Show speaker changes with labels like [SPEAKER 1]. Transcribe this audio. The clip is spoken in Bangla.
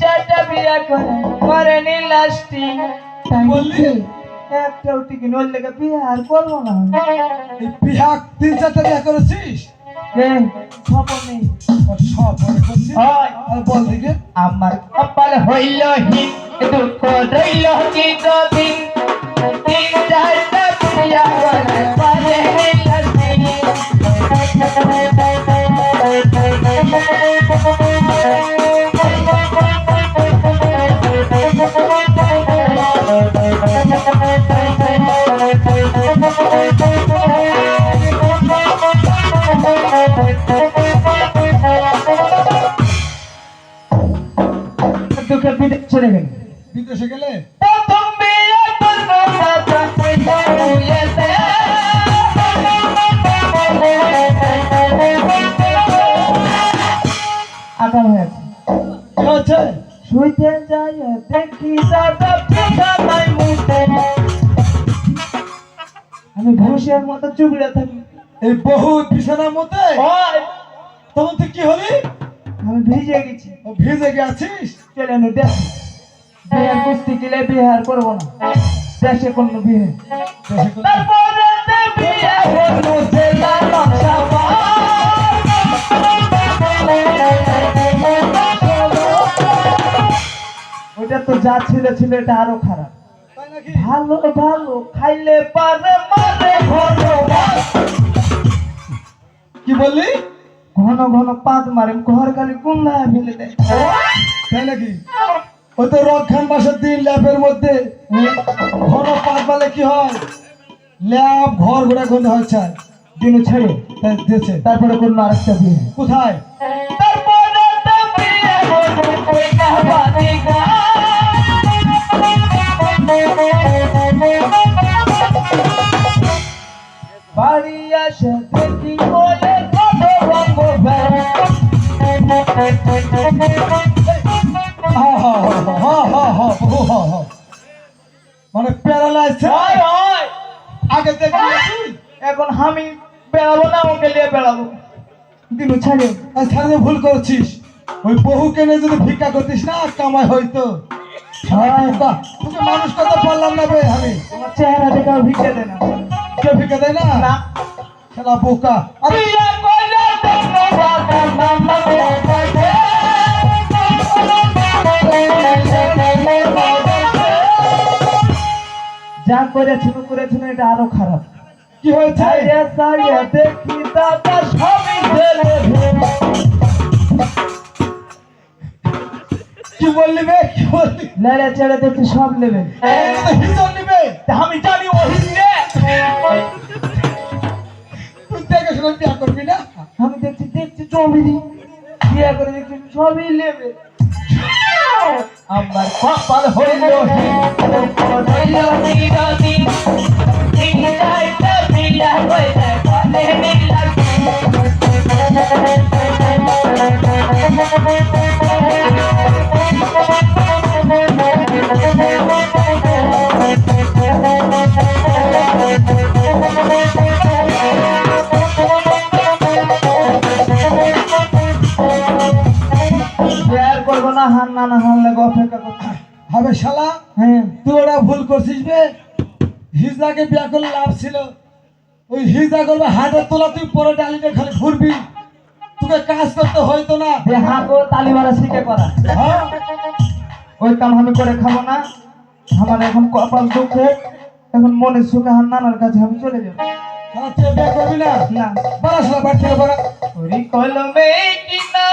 [SPEAKER 1] চারটা বিয়া করে করেনি লাস্টিং
[SPEAKER 2] বললি?
[SPEAKER 1] একটাও টিকি নল লেগে বিয়ে আর করব না।
[SPEAKER 2] এই বিয়া তিন চারটা বিয়া করেছিস?
[SPEAKER 1] এ, খবর নেই।
[SPEAKER 2] আর সব করছিস। আর বল দিকে
[SPEAKER 1] আমার কপাল হইল হিত দুঃখ রইল চিরদিন তিন চলে গেল।
[SPEAKER 2] বিদেশে গেলে?
[SPEAKER 1] প্রথম বিয়ে করব বাবা হইয়াছে আকাল হয়েছে
[SPEAKER 2] হচ্ছে
[SPEAKER 1] শুইতে যাই দেখি দাদা পিঠা নাই মুখে। আমি ঘুষের মতো চুবড়ে থাকি।
[SPEAKER 2] এই বহু বিছানার মধ্যে?
[SPEAKER 1] ওই,
[SPEAKER 2] তখন তুই কি হলি?
[SPEAKER 1] আমি ভিজে গেছি।
[SPEAKER 2] ভিজে গেছিস?
[SPEAKER 1] চলে নি দেখ। বিহার কুস্তি গেলে বিহার করব না। দেশে কোনো বিয়ে।
[SPEAKER 2] দেশে
[SPEAKER 1] তারপরে তে যা ছিল ছিল এটা আরও খারাপ। ভালো ভালো খাইলে পারে ঘন
[SPEAKER 2] কি বললি?
[SPEAKER 1] ঘন ঘন পাত মারে ঘর খালি কুন্দায় ফেলে দেয়।
[SPEAKER 2] তাই নাকি? ওই তো রক্ষান মাসের দিন ল্যাপের মধ্যে ঘন পাত পালে কি হয়? ল্যাপ ঘর ঘোরা গন্ধ হচ্ছে
[SPEAKER 1] দিনু ছেড়ে
[SPEAKER 2] দিয়েছে।
[SPEAKER 1] তারপরে করল আরেকটা বিয়ে।
[SPEAKER 2] কোথায়?
[SPEAKER 1] বাড়ি
[SPEAKER 2] মানে প্যারালাইজ আগে দেখলি
[SPEAKER 1] এখন আমি বেড়াবো না ওকে নিয়ে বেড়াবো। দিনু ছেড়ে।
[SPEAKER 2] সামনে ভুল করছিস। ওই বহু কেনে যদি ভিক্ষা করতিস না কামাই হইতো।
[SPEAKER 1] হ্যাঁ।
[SPEAKER 2] তোকে মানুষ কথা বললাম না বে আমি।
[SPEAKER 1] তোমার চেহারা দেখে ভিক্ষে দেয় না।
[SPEAKER 2] কে ভিক্ষা দেয় না? বোকা আরে
[SPEAKER 1] যা করেছিল করেছিল এটা আরও খারাপ।
[SPEAKER 2] কি হয়েছে?
[SPEAKER 1] ছাইয়া ছাইয়া দেখি দাদা সবই ফেলে
[SPEAKER 2] কি বললি বে? কি বললি?
[SPEAKER 1] লেড়ে চেড়ে দেখি সব নেবে।
[SPEAKER 2] তো হিজল
[SPEAKER 1] আমি জানি ওই দিয়ে
[SPEAKER 2] তুই দেখে শুনে বিয়া করবি না?
[SPEAKER 1] আমি দেখছি দেখছি জমি বিয়ে করে দেখছি সবই নেবে। আমার কপাল হইল হইল নিরতি না হান না না হানলে অপেক্ষা করতে
[SPEAKER 2] হবে শালা?
[SPEAKER 1] হ্যাঁ।
[SPEAKER 2] তুই ওরা ভুল করছিস বে। হিজলাকে বিয়া করলে লাভ ছিল। ওই হিজলা করবে হাটের তোলা তুই পরে ডালিতে খালি ঘুরবি। তোকে কাজ করতে হইতো না।
[SPEAKER 1] যে হাঁকো তালি মারা শিখে করা।
[SPEAKER 2] হ্যাঁ?
[SPEAKER 1] ওই কাম আমি করে খাব না। আমার এখন কপাল দুঃখে। এখন মনে সুখে আর নানার কাছে আমি চলে যাব।
[SPEAKER 2] তুই না?
[SPEAKER 1] না।
[SPEAKER 2] থেকে বাড়া।
[SPEAKER 1] ওরি কলমে কিনা